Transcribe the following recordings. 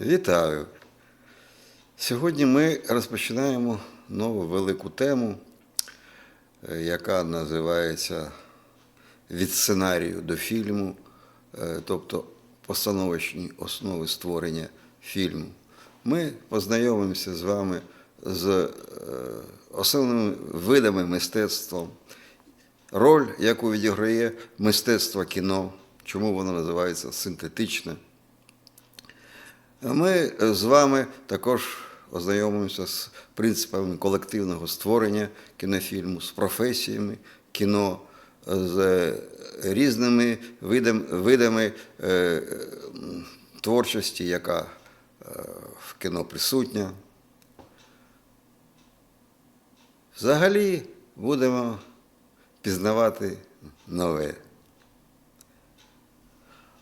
Вітаю! Сьогодні ми розпочинаємо нову велику тему, е, яка називається Від сценарію до фільму, е, тобто постановочні основи створення фільму. Ми познайомимося з вами з е, основними видами мистецтва, роль, яку відіграє мистецтво кіно, чому воно називається синтетичне. Ми з вами також ознайомимося з принципами колективного створення кінофільму, з професіями кіно, з різними видами, видами е, творчості, яка е, в кіно присутня. Взагалі будемо пізнавати нове.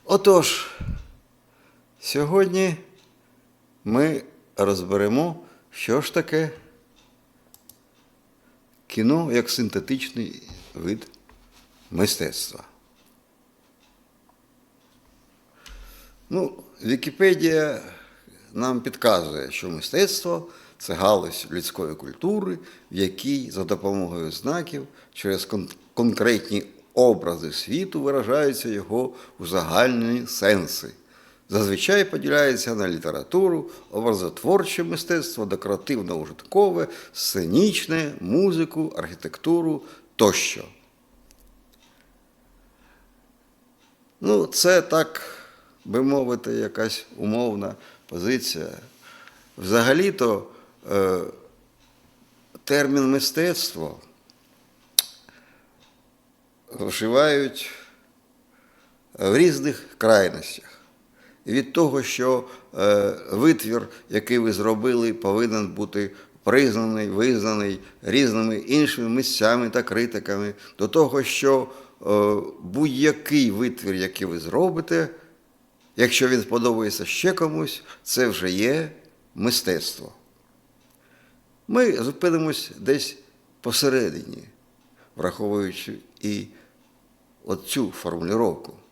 Отож, Сьогодні ми розберемо, що ж таке кіно як синтетичний вид мистецтва. Ну, Вікіпедія нам підказує, що мистецтво це галузь людської культури, в якій за допомогою знаків через кон- конкретні образи світу виражаються його узагальнені сенси. Зазвичай поділяється на літературу, образотворче мистецтво, декоративно-ужиткове, сценічне, музику, архітектуру тощо. Ну, це так би мовити, якась умовна позиція. Взагалі-то е, термін мистецтво вживають в різних крайностях. Від того, що е, витвір, який ви зробили, повинен бути признаний, визнаний різними іншими місцями та критиками, до того, що е, будь-який витвір, який ви зробите, якщо він сподобається ще комусь, це вже є мистецтво. Ми зупинимось десь посередині, враховуючи і оцю формулювання.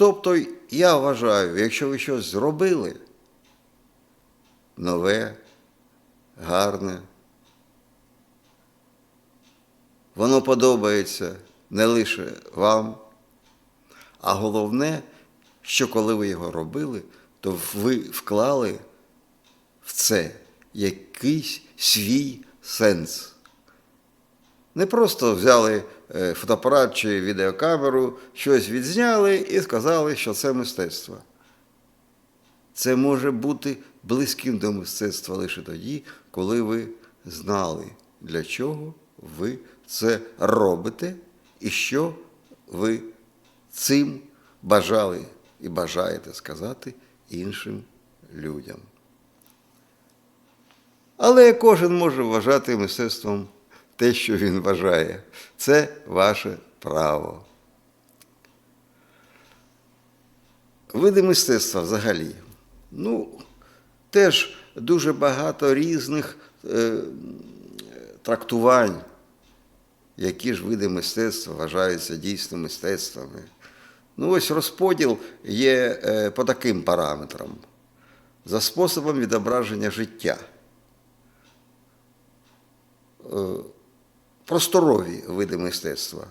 Тобто, я вважаю, якщо ви щось зробили нове, гарне, воно подобається не лише вам, а головне, що коли ви його робили, то ви вклали в це якийсь свій сенс. Не просто взяли фотоапарат чи відеокамеру, щось відзняли і сказали, що це мистецтво. Це може бути близьким до мистецтва лише тоді, коли ви знали, для чого ви це робите і що ви цим бажали і бажаєте сказати іншим людям. Але кожен може вважати мистецтвом те, що він вважає. Це ваше право. Види мистецтва взагалі. Ну, теж дуже багато різних е, трактувань, які ж види мистецтва вважаються дійсно мистецтвами. Ну, ось розподіл є е, по таким параметрам. За способом відображення життя. Е, просторові види мистецтва.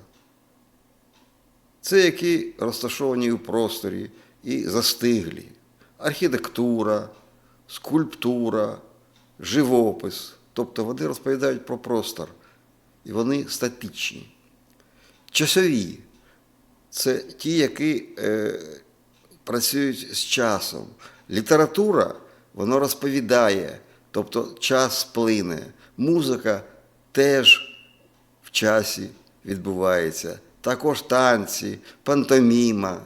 Це які розташовані у просторі і застиглі. Архітектура, скульптура, живопис. Тобто вони розповідають про простор. І вони статичні. Часові це ті, які е, працюють з часом. Література воно розповідає, тобто час плине. Музика теж в часі відбувається. Також танці, пантоміма.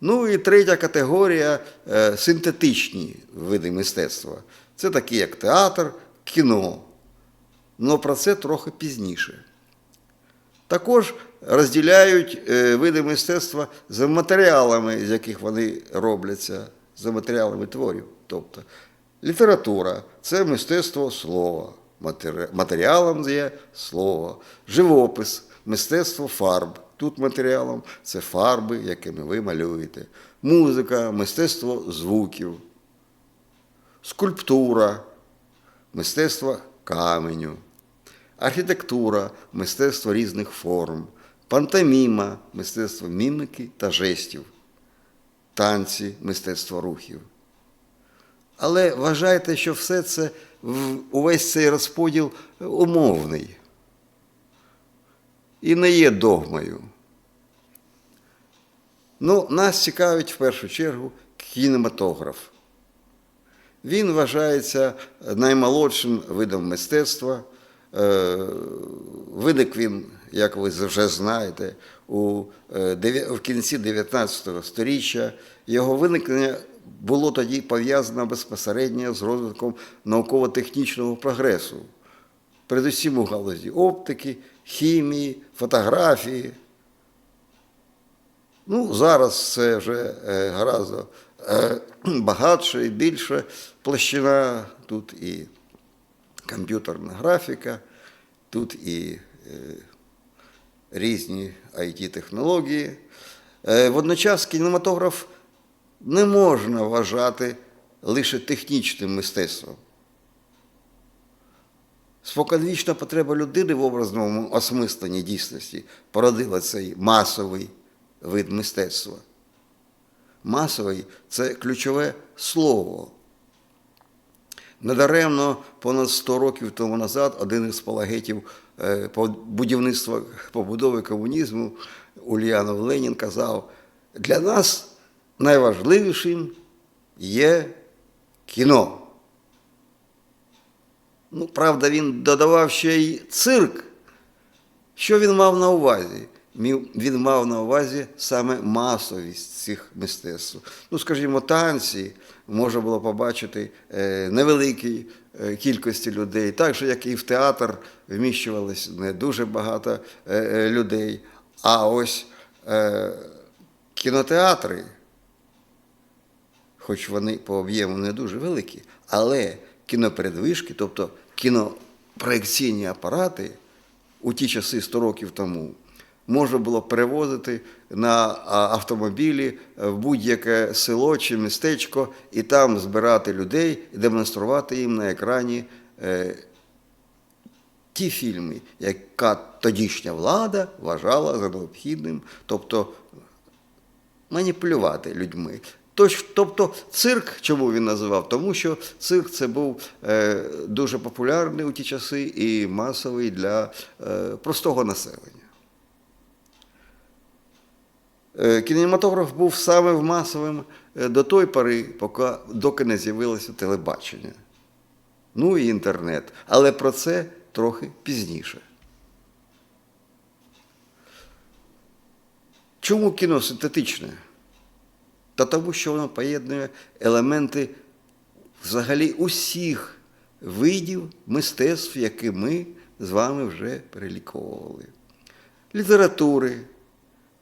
Ну і третя категорія е, синтетичні види мистецтва. Це такі, як театр, кіно. Ну про це трохи пізніше. Також розділяють е, види мистецтва за матеріалами, з яких вони робляться, за матеріалами творів. Тобто література це мистецтво слова. Матері- Матеріалом є слово, живопис, мистецтво фарб. Тут матеріалом це фарби, якими ви малюєте. музика, мистецтво звуків, скульптура, мистецтво каменю, архітектура, мистецтво різних форм, пантоміма, мистецтво міміки та жестів, танці, мистецтво рухів. Але вважайте, що все це увесь цей розподіл умовний і не є догмою. Ну, нас цікавить в першу чергу кінематограф. Він вважається наймолодшим видом мистецтва. Е, Виник він, як ви вже знаєте, у, е, в кінці 19 століття. Його виникнення було тоді пов'язано безпосередньо з розвитком науково-технічного прогресу, передусім у галузі оптики, хімії, фотографії. Ну, зараз це вже е, е, багатше і більше площина. Тут і комп'ютерна графіка, тут і е, різні IT-технології. Е, водночас кінематограф не можна вважати лише технічним мистецтвом. Споконвічна потреба людини в образному осмисленні дійсності породила цей масовий вид мистецтва. Масовий це ключове слово. Недаремно понад 100 років тому назад один із палагетів е, будівництва побудови комунізму Ульянов Ленін казав: для нас найважливішим є кіно. Ну, правда, він додавав ще й цирк. Що він мав на увазі? Він мав на увазі саме масовість цих мистецтв. Ну, скажімо, танці можна було побачити е, невеликій е, кількості людей, так же, як і в театр вміщувалось не дуже багато е, людей. А ось кінотеатри, хоч вони по об'єму не дуже великі, але кінопередвижки, тобто кінопроекційні апарати у ті часи 100 років тому можна було перевозити на автомобілі в будь-яке село чи містечко і там збирати людей і демонструвати їм на екрані е, ті фільми, яка тодішня влада вважала за необхідним, тобто маніпулювати людьми. Тобто цирк, чому він називав? Тому що цирк це був е, дуже популярний у ті часи і масовий для е, простого населення. Е, Кінематограф був саме масовим до той пори, поки, доки не з'явилося телебачення. Ну і інтернет. Але про це трохи пізніше. Чому кіно синтетичне? Та тому, що воно поєднує елементи взагалі усіх видів мистецтв, які ми з вами вже переліковували. Літератури,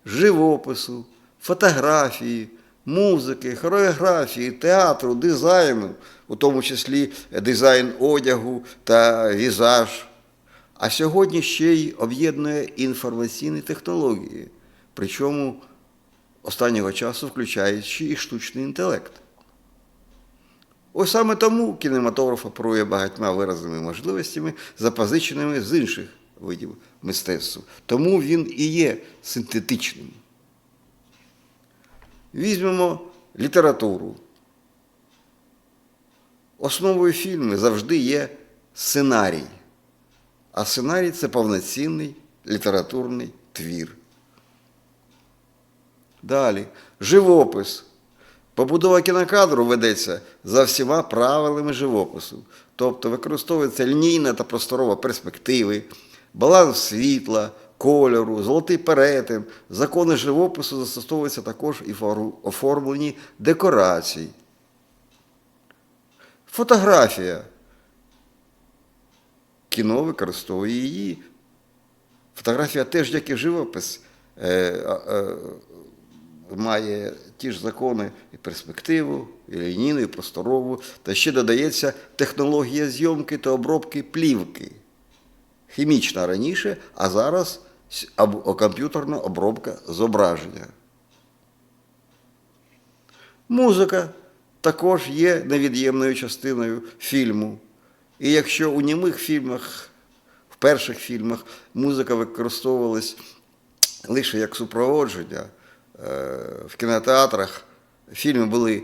живопису, фотографії, музики, хореографії, театру, дизайну, у тому числі дизайн одягу та візаж. А сьогодні ще й об'єднує інформаційні технології, причому останнього часу включаючи і штучний інтелект. Ось саме тому кінематограф оперує багатьма виразними можливостями, запозиченими з інших видів мистецтва. Тому він і є синтетичним. Візьмемо літературу. Основою фільму завжди є сценарій. А сценарій це повноцінний літературний твір. Далі, живопис. Побудова кінокадру ведеться за всіма правилами живопису. Тобто використовується лінійна та просторова перспективи, баланс світла, кольору, золотий перетин. Закони живопису застосовуються також і в оформленні декорацій. Фотографія. Кіно використовує її. Фотографія теж, як і живопис, е, е, має ті ж закони і перспективу, і лінійну, і просторову, та ще додається технологія зйомки та обробки плівки. Хімічна раніше, а зараз комп'ютерна обробка зображення. Музика також є невід'ємною частиною фільму. І якщо у німих фільмах, в перших фільмах музика використовувалась лише як супроводження, в кінотеатрах фільми були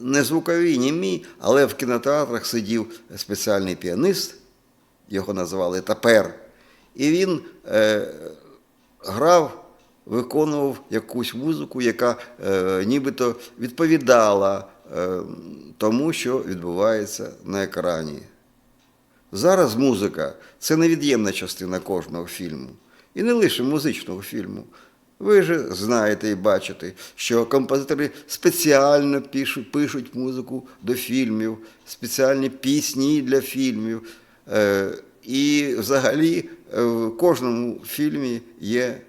не звукові, німі, але в кінотеатрах сидів спеціальний піанист, його називали тапер, і він е, грав, виконував якусь музику, яка е, нібито відповідала е, тому, що відбувається на екрані. Зараз музика це невід'ємна частина кожного фільму. І не лише музичного фільму. Ви ж знаєте і бачите, що композитори спеціально пишуть, пишуть музику до фільмів, спеціальні пісні для фільмів. Е, І взагалі е, в кожному фільмі є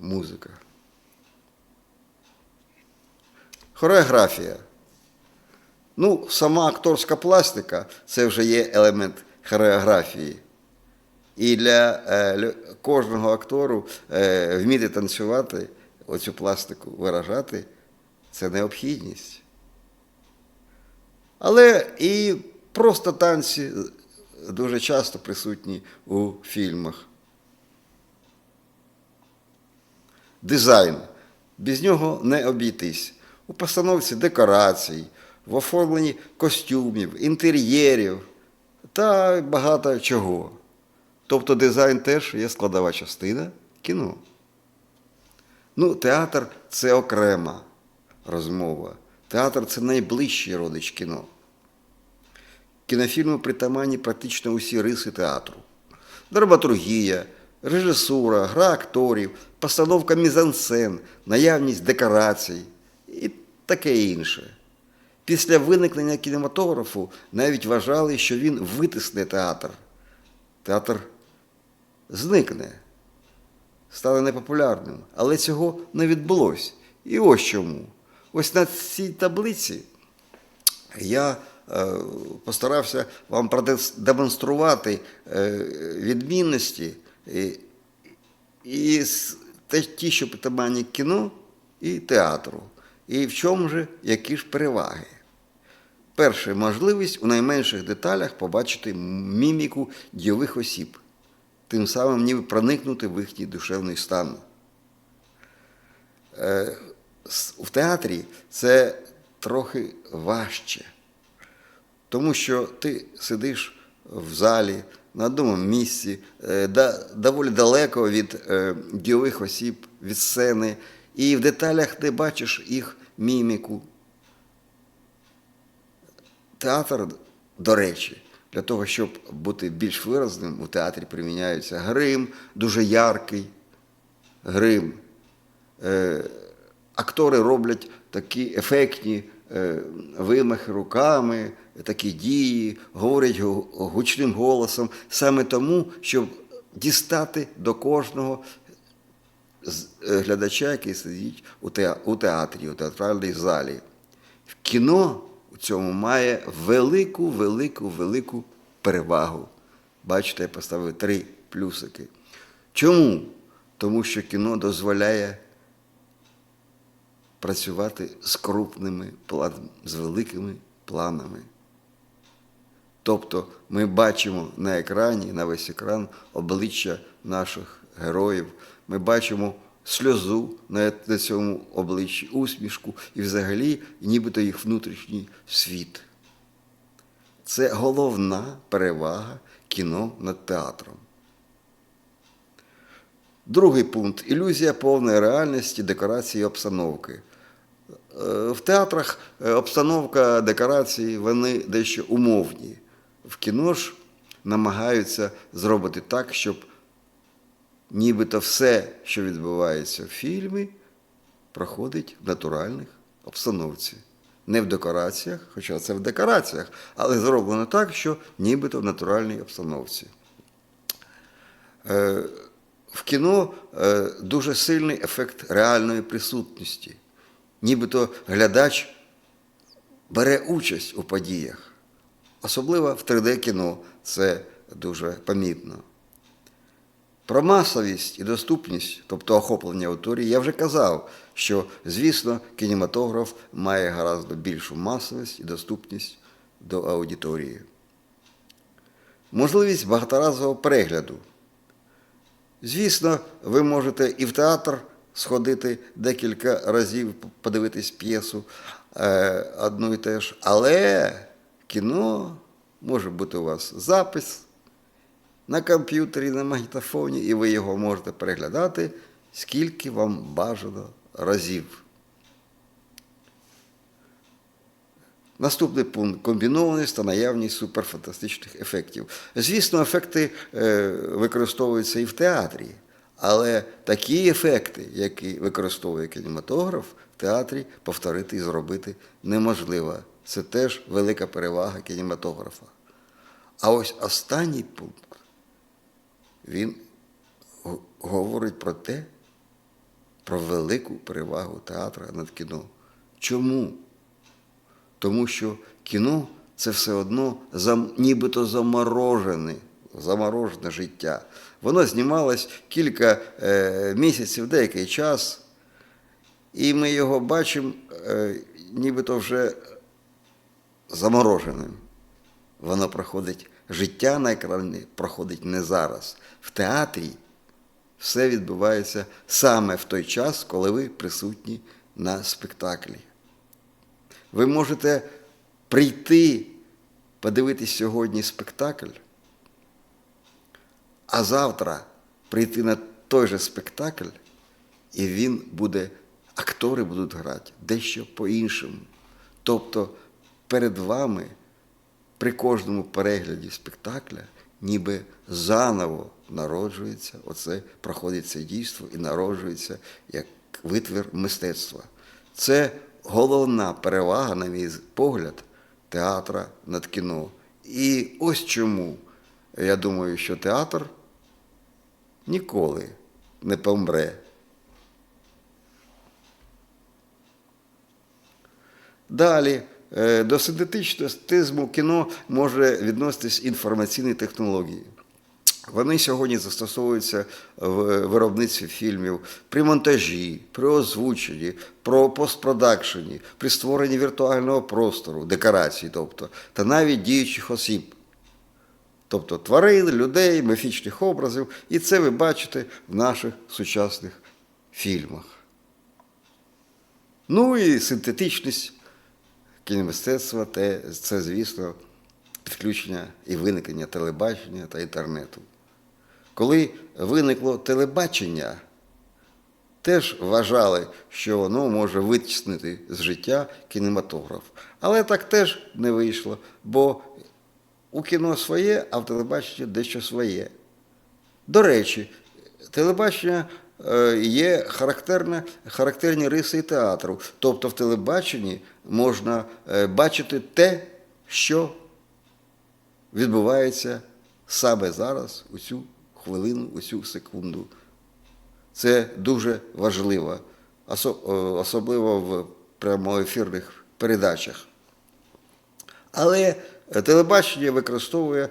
музика. Хореографія. Ну, сама акторська пластика це вже є елемент хореографії. І для е, кожного актору е, вміти танцювати, оцю пластику виражати це необхідність. Але і просто танці дуже часто присутні у фільмах. Дизайн. Без нього не обійтись. У постановці декорацій, в оформленні костюмів, інтер'єрів та багато чого. Тобто дизайн теж є складова частина кіно. Ну, театр це окрема розмова. Театр це найближчий родич кіно. Кінофільму притаманні практично усі риси театру. Драматургія, режисура, гра акторів, постановка мізансцен, наявність декорацій і таке інше. Після виникнення кінематографу навіть вважали, що він витисне театр. Театр зникне, стане непопулярним. Але цього не відбулося. І ось чому. Ось на цій таблиці я е, постарався вам продемонструвати е, відмінності і, і ті, що притаманні кіно і театру. І в чому же які ж переваги? Перше, можливість у найменших деталях побачити міміку дійових осіб, тим самим ніби проникнути в їхній душевний стан. Е, В театрі це трохи важче, тому що ти сидиш в залі на одному місці, е, доволі далеко від е, дійових осіб, від сцени, і в деталях ти бачиш їх міміку, Театр, до речі, для того, щоб бути більш виразним, у театрі приміняється грим, дуже яркий грим. Е, актори роблять такі ефектні е, вимахи руками, такі дії, говорять гучним голосом, саме тому, щоб дістати до кожного е, глядача, який сидить у театрі, у театральній залі. В кіно цьому має велику, велику, велику перевагу. Бачите, я поставив три плюсики. Чому? Тому що кіно дозволяє працювати з крупними планами, з великими планами. Тобто ми бачимо на екрані, на весь екран обличчя наших героїв, ми бачимо сльозу на цьому обличчі, усмішку і взагалі нібито їх внутрішній світ. Це головна перевага кіно над театром. Другий пункт ілюзія повної реальності, декорації і обстановки. Е, В театрах е, обстановка, декорації, вони дещо умовні. В кіно ж намагаються зробити так, щоб нібито все, що відбувається в фільмі, проходить в натуральних обстановці. Не в декораціях, хоча це в декораціях, але зроблено так, що нібито в натуральній обстановці. Е, В кіно е, дуже сильний ефект реальної присутності. Нібито глядач бере участь у подіях. Особливо в 3D-кіно це дуже помітно. Про масовість і доступність, тобто охоплення аудиторії, я вже казав, що, звісно, кінематограф має гораздо більшу масовість і доступність до аудиторії. Можливість багаторазового перегляду. Звісно, ви можете і в театр сходити декілька разів, подивитись п'єсу е, одну і те ж, але кіно може бути у вас запис на комп'ютері, на магнітофоні, і ви його можете переглядати, скільки вам бажано разів. Наступний пункт комбінованість та наявність суперфантастичних ефектів. Звісно, ефекти е, використовуються і в театрі, але такі ефекти, які використовує кінематограф, в театрі повторити і зробити неможливо. Це теж велика перевага кінематографа. А ось останній пункт, він говорить про те, про велику перевагу театру над кіно. Чому? Тому що кіно це все одно нібито заморожене, заморожене життя. Воно знімалось кілька е, місяців, деякий час, і ми його бачимо е, нібито вже замороженим. Воно проходить, життя на екрані проходить не зараз. В театрі все відбувається саме в той час, коли ви присутні на спектаклі. Ви можете прийти, подивитись сьогодні спектакль, а завтра прийти на той же спектакль, і він буде, актори будуть грати дещо по-іншому. Тобто перед вами при кожному перегляді спектакля ніби заново народжується, оце проходить це дійство і народжується як витвір мистецтва. Це головна перевага, на мій погляд, театра над кіно. І ось чому я думаю, що театр ніколи не помре. Далі, до синтетичного кіно може відноситись інформаційні технології. Вони сьогодні застосовуються в виробництві фільмів при монтажі, при озвученні, про постпродакшені, при створенні віртуального простору, декорацій, тобто, та навіть діючих осіб. Тобто тварин, людей, міфічних образів. І це ви бачите в наших сучасних фільмах. Ну і синтетичність кіномистецтва те, це, звісно, підключення і виникнення телебачення та інтернету. Коли виникло телебачення, теж вважали, що воно може витіснити з життя кінематограф. Але так теж не вийшло, бо у кіно своє, а в телебаченні дещо своє. До речі, телебачення є характерне, характерні риси театру. Тобто в телебаченні можна е, бачити те, що відбувається саме зараз, у цю хвилину, у цю секунду. Це дуже важливо, е, особливо в прямоефірних передачах. Але е, телебачення використовує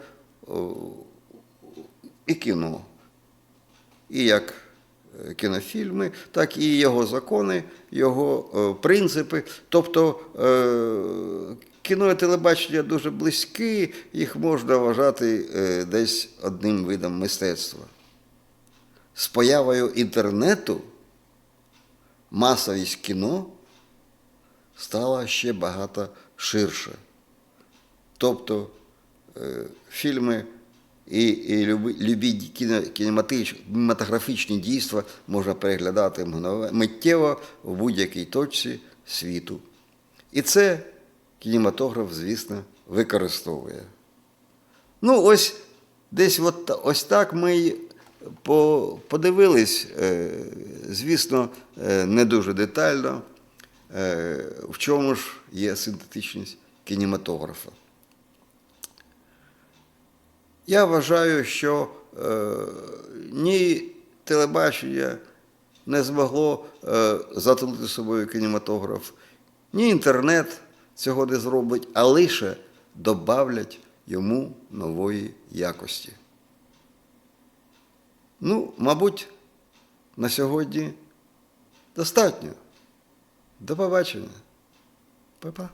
і кіно, і як е, кінофільми, так і його закони, його е, принципи. Тобто е, кіно і телебачення дуже близькі, їх можна вважати е, десь одним видом мистецтва. З появою інтернету масовість кіно стала ще багато ширше. Тобто е, фільми і, і любі кінематографічні дійства можна переглядати миттєво в будь-якій точці світу. І це кінематограф, звісно, використовує. Ну, ось десь от, ось так ми по, подивились, е, звісно, е, не дуже детально, е, в чому ж є синтетичність кінематографа. Я вважаю, що е, ні телебачення не змогло е, затулити собою кінематограф, ні інтернет цього не зробить, а лише добавлять йому нової якості. Ну, мабуть, на сьогодні достатньо. До побачення. Па-па.